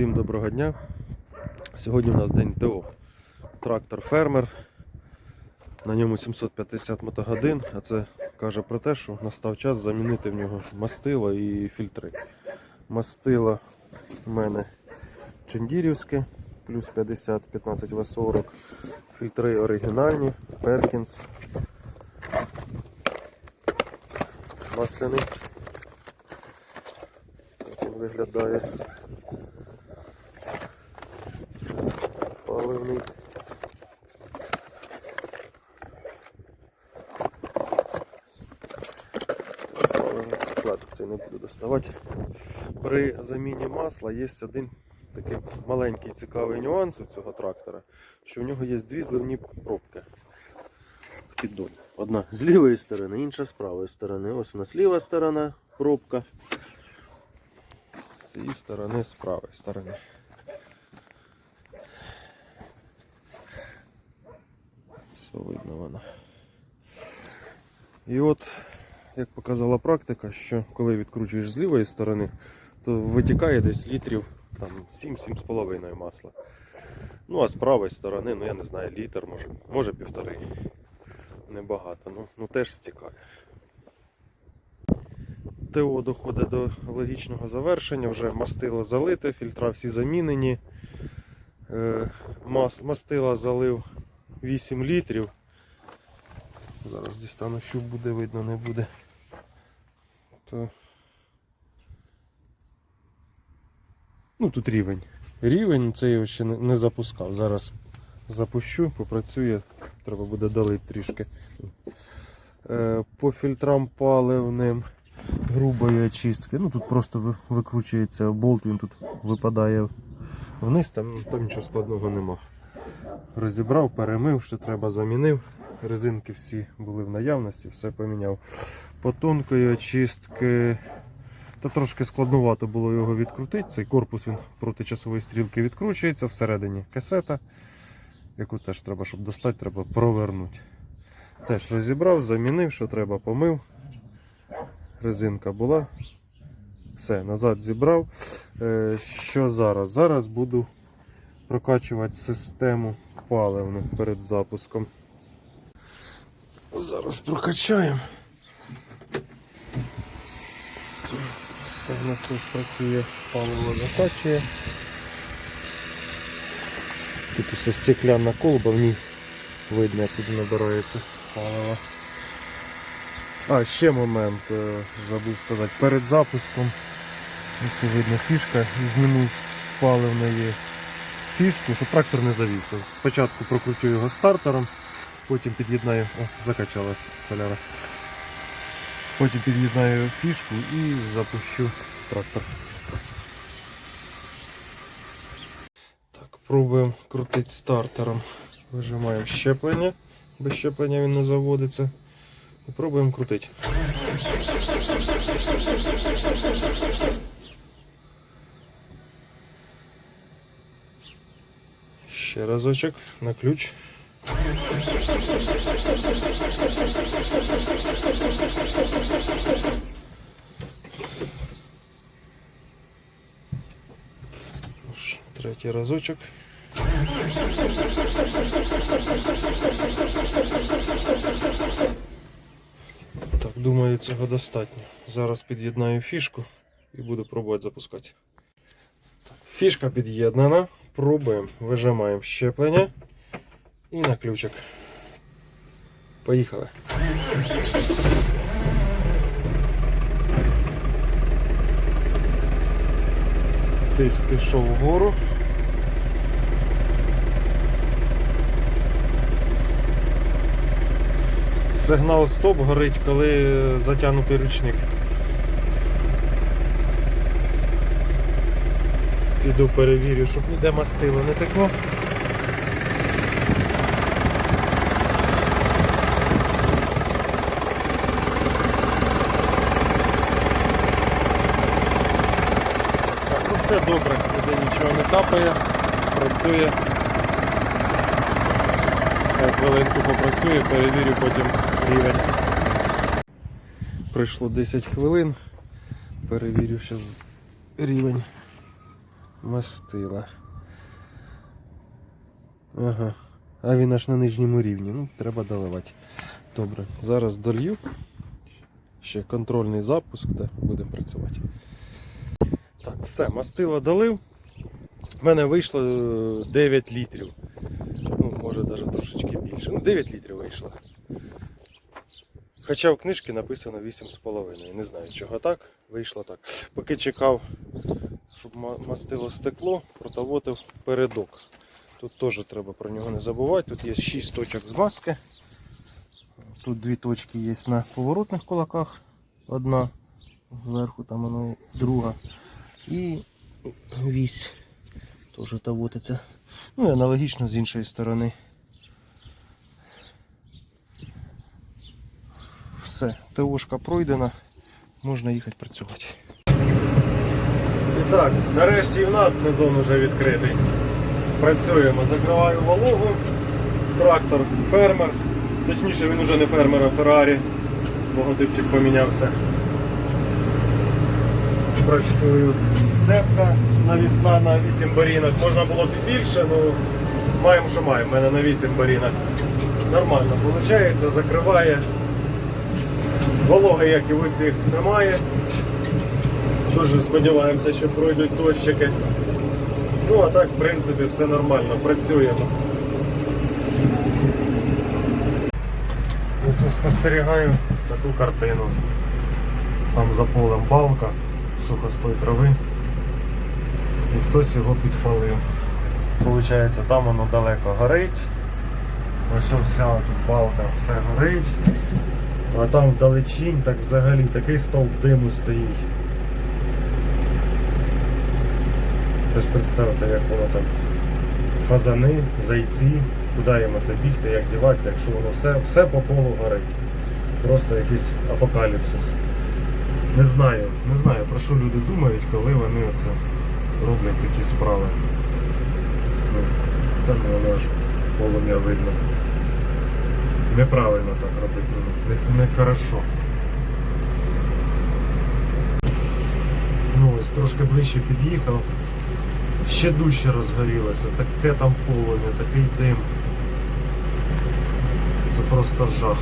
Всім доброго дня. Сьогодні у нас день ТО. Трактор фермер. На ньому 750 мотогодин, а це каже про те, що настав час замінити в нього мастило і фільтри. Мастило в мене Чендірівське, плюс 50, 15 В40. Фільтри оригінальні, Перкінс. Масляний. Так він виглядає. Паливний. Паливний. Це не буду доставати. При заміні масла є один такий маленький цікавий нюанс у цього трактора, що в нього є дві зливні пробки в піддоні. Одна з лівої сторони, інша з правої сторони. Ось у нас ліва сторона пробка. З цієї сторони, з правої сторони. Видно воно. І от, як показала практика, що коли відкручуєш з лівої сторони, то витікає десь літрів там 7-7,5 масла. Ну а з правої сторони, ну я не знаю, літр, може, може півтори. Небагато, ну, ну теж стікає. ТО доходить до логічного завершення, вже мастило залите, фільтра всі замінені. Е, мастила залив 8 літрів. Зараз дістану, що буде, видно, не буде. То... Ну тут рівень. Рівень це я ще не, запускав. Зараз запущу, попрацює, треба буде долити трішки. Е, по фільтрам паливним грубої очистки. Ну тут просто викручується болт, він тут випадає вниз, там, там нічого складного нема. Розібрав, перемив, що треба замінив. Резинки всі були в наявності, все поміняв. По тонкої очистки. Та трошки складновато було його відкрутити. Цей корпус він проти часової стрілки відкручується, всередині касета, яку теж треба, щоб достати, треба провернути. Теж розібрав, замінив, що треба, помив. Резинка була. Все, назад зібрав. Е, Що зараз? Зараз буду прокачувати систему паливну перед запуском. Зараз прокачаємо. Все, в насос працює, паливо закачує. Тут ось стекляна колба, в ній видно, як туди набирається паливо. А, ще момент, е, забув сказати, перед запуском ось видно фішка, зніму з паливної фішку, щоб трактор не завівся. Спочатку прокручу його стартером, потім під'єднаю, о, закачалась соляра. Потім під'єднаю фішку і запущу трактор. Так, пробуємо крутити стартером. Вижимаємо щеплення. Без щеплення він не заводиться. І пробуємо крутити. Ще разочок на ключ. Третій разочок. Так, думаю, цього достатньо. Зараз під'єднаю фішку і буду пробувати запускати. Фішка під'єднана. Пробуємо, вижимаємо щеплення і на ключик. Поїхали. Тиск пішов вгору. Сигнал стоп горить, коли затягнутий ручник. Піду перевірю, щоб ніде мастило не текло. Так, ну все добре, ніде нічого не капає, працює. Так, хвилинку попрацює, перевірю потім рівень. Пройшло 10 хвилин. Перевірю зараз рівень мастила. Ага. А він аж на нижньому рівні. Ну, треба доливати. Добре, зараз долью. Ще контрольний запуск, де будемо працювати. Так, все, мастило долив. У мене вийшло е, 9 літрів. Ну, може навіть трошечки більше. Ну, 9 літрів вийшло. Хоча в книжці написано 8,5. Не знаю, чого так. Вийшло так. Поки чекав, щоб мастило стекло, протовотив передок. Тут теж треба про нього не забувати. Тут є 6 точок змазки. Тут дві точки є на поворотних кулаках. Одна зверху, там воно друга. І вісь теж тавотиться. Ну і аналогічно з іншої сторони. Все, ТОшка пройдена, можна їхати працювати. І так, нарешті в нас сезон вже відкритий. Працюємо, закриваю вологу, трактор фермер. Точніше він вже не фермер, а Феррарі. Логотипчик помінявся. Працюю сцепка навісна на 8 борінок. Можна було б і більше, але маємо, що маємо. У мене на 8 борінок. Нормально виходить, закриває. Вологи, як і в усіх, немає. Дуже сподіваємося, що пройдуть дощики. Ну а так, в принципі, все нормально, працюємо. Ось спостерігаю таку картину. Там за полем балка, сухостой трави. І хтось його підпалив. Получається, там воно далеко горить. Ось вся тут балка, все горить. А там вдалечінь, так взагалі такий стовп диму стоїть. Це ж представте, як воно там фазани, зайці, куди їм це бігти, як діватися, якщо воно все, все по полу горить. Просто якийсь апокаліпсис. Не знаю, не знаю про що люди думають, коли вони оце роблять такі справи. Ну, там воно ж полум'я видно. Неправильно так робити, ну, не, не хорошо. Ну ось трошки ближче під'їхав. Ще дужче розгорілося, таке там полум'я, такий дим. Це просто жах.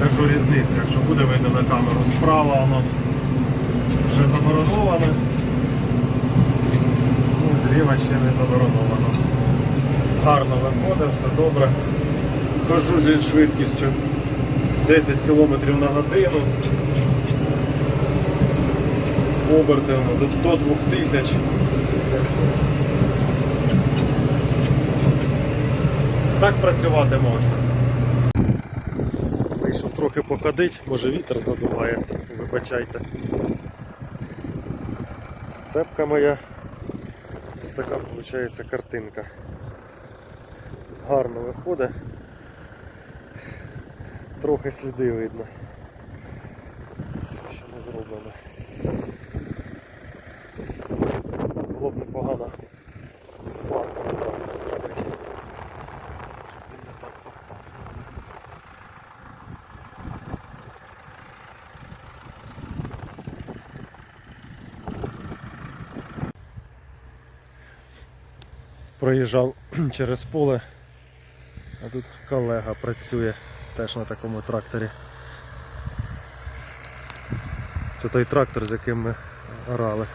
Покажу різницю, якщо буде видно на камеру справа, воно вже забороноване. Ну, зліва ще не забороновано. Виходить, все добре. Хожу зі швидкістю 10 км на годину. Оберти ну, до, до 2000. Так працювати можна. Вийшов трохи походить, може вітер задуває, вибачайте. Сцепка моя. Ось така виходить картинка. Гарно виходить. Трохи сліди видно. Все ще не зроблено. Було б непогано спарку на трактор зробити. Проїжджав через поле, тут колега працює теж на такому тракторі. Це той трактор, з яким ми орали.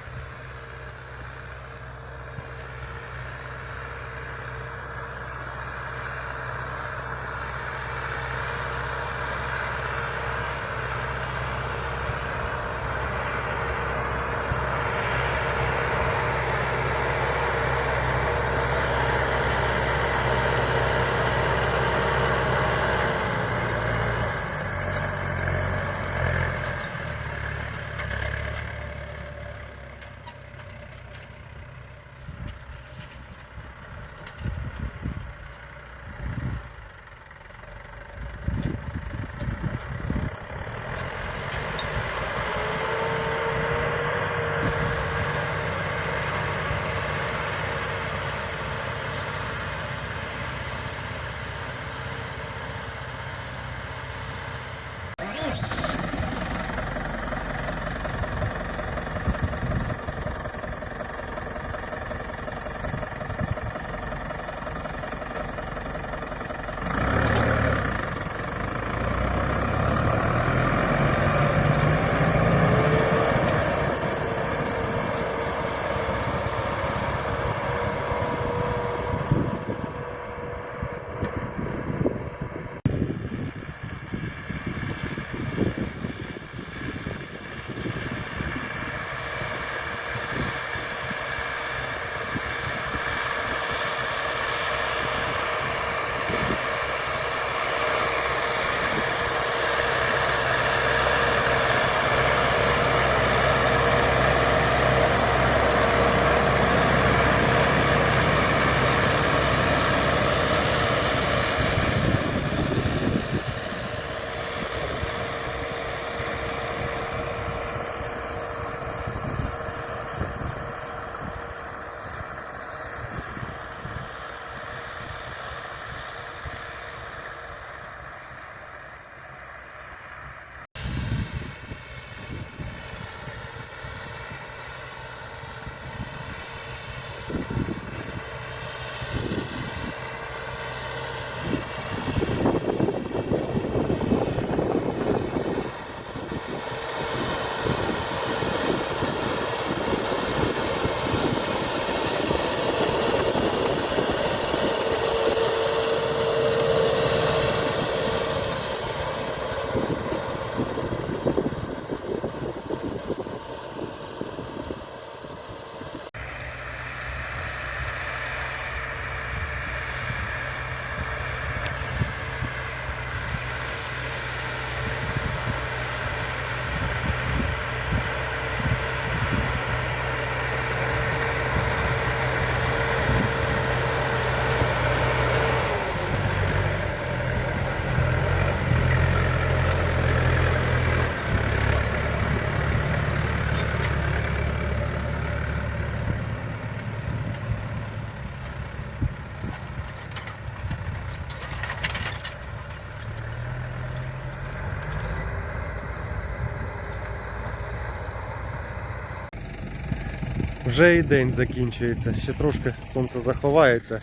Вже і день закінчується, ще трошки сонце заховається.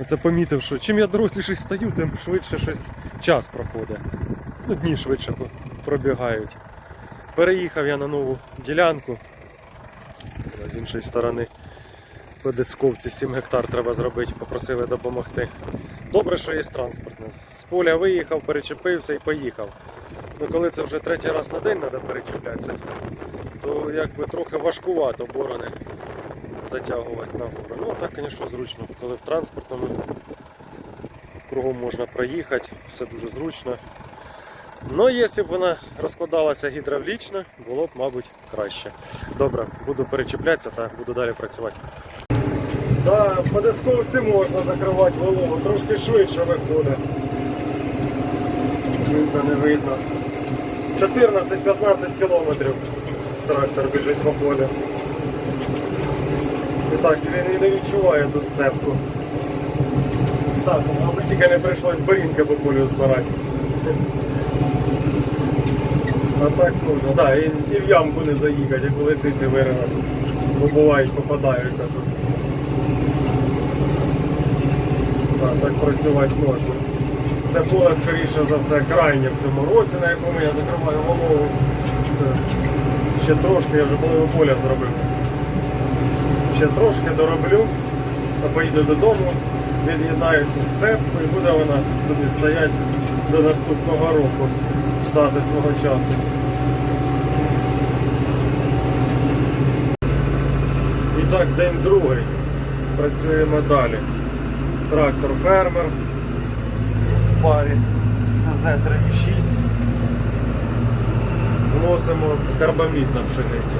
Оце помітив, що чим я доросліший стаю, тим швидше щось час проходить. Ну, дні швидше пробігають. Переїхав я на нову ділянку. З іншої сторони по дисковці 7 гектар треба зробити, попросили допомогти. Добре, що є транспортне. З поля виїхав, перечепився і поїхав. Ну коли це вже третій раз на день треба перечіплятися, то якби трохи важкувато борони затягувати на гору. Ну а так, звісно, зручно, коли в транспортному кругом можна проїхати, все дуже зручно. Ну, якщо б вона розкладалася гідравлічно, було б, мабуть, краще. Добре, буду перечіплятися та буду далі працювати. Так, по дисковці можна закривати вологу, трошки швидше виходить. Видно, не видно. 14-15 кілометрів трактор біжить по полю. І так, він і не відчуває ту сцепку. Так, аби тільки не прийшлось борінки по полю збирати. А так можна, так, і, і в ямку не заїхати, як у лисиці вирили. Бо бувають, попадаються тут. Так, так працювати можна. Це поле, скоріше за все, крайнє в цьому році, на якому я закриваю голову. Це ще трошки, я вже половину поля зробив. Ще трошки дороблю, а поїду додому, від'єднаю цю сцепку і буде вона собі стояти до наступного року, ждати свого часу. І так, день другий. Працюємо далі. Трактор фермер в парі СЗ-36. Вносимо карбамід на пшеницю.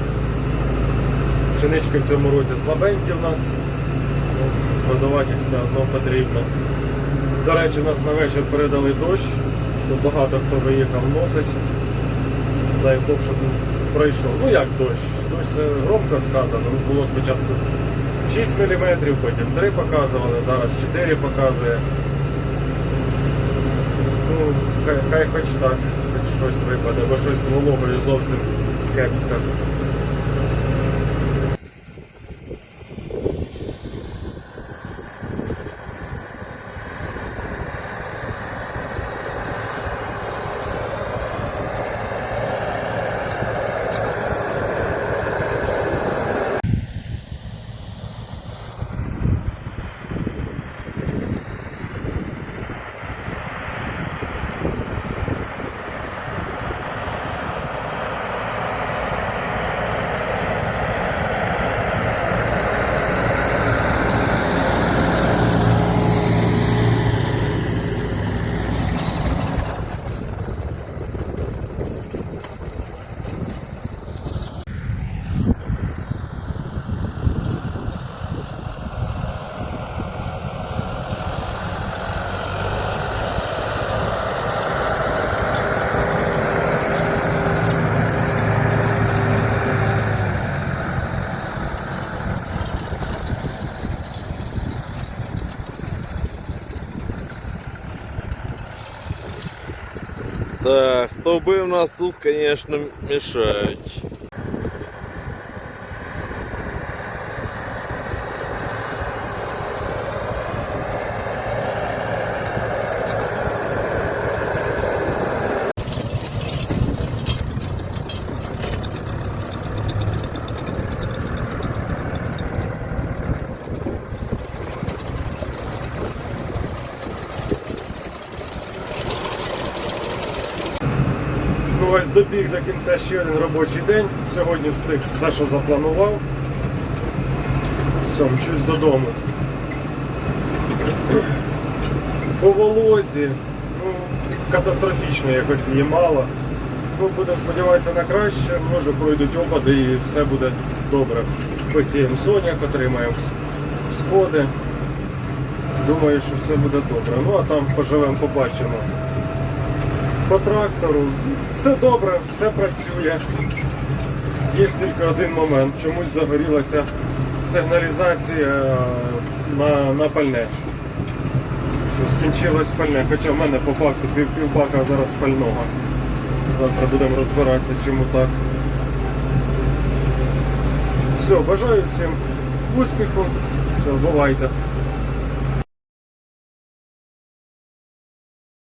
Пшенички в цьому році слабенькі в нас. Ну, Продавати їх все одно потрібно. До речі, нас на вечір передали дощ, то багато хто виїхав носить. Дай Бог, щоб пройшов. Ну як дощ? Дощ це громко сказано. Було спочатку 6 мм, потім 3 показували, зараз 4 показує. Ну, хай, хай хоч так, щось випаде, бо щось з вологою зовсім кепсько. Так, стовби у нас тут, конечно, мешають. Ну ось добіг до кінця ще один робочий день. Сьогодні встиг все, що запланував. Все, мчусь додому. По волозі, ну, катастрофічно якось її мало. Ну, будемо сподіватися на краще, може пройдуть опади і все буде добре. Посіємо соняк, отримаємо сходи. Думаю, що все буде добре. Ну а там поживемо, побачимо по трактору. Все добре, все працює. Є тільки один момент. Чомусь загорілася сигналізація е, на, на пальне. Що скінчилось пальне. Хоча в мене по факту пів, півбака зараз пального. Завтра будемо розбиратися, чому так. Все, бажаю всім успіху. Все, бувайте.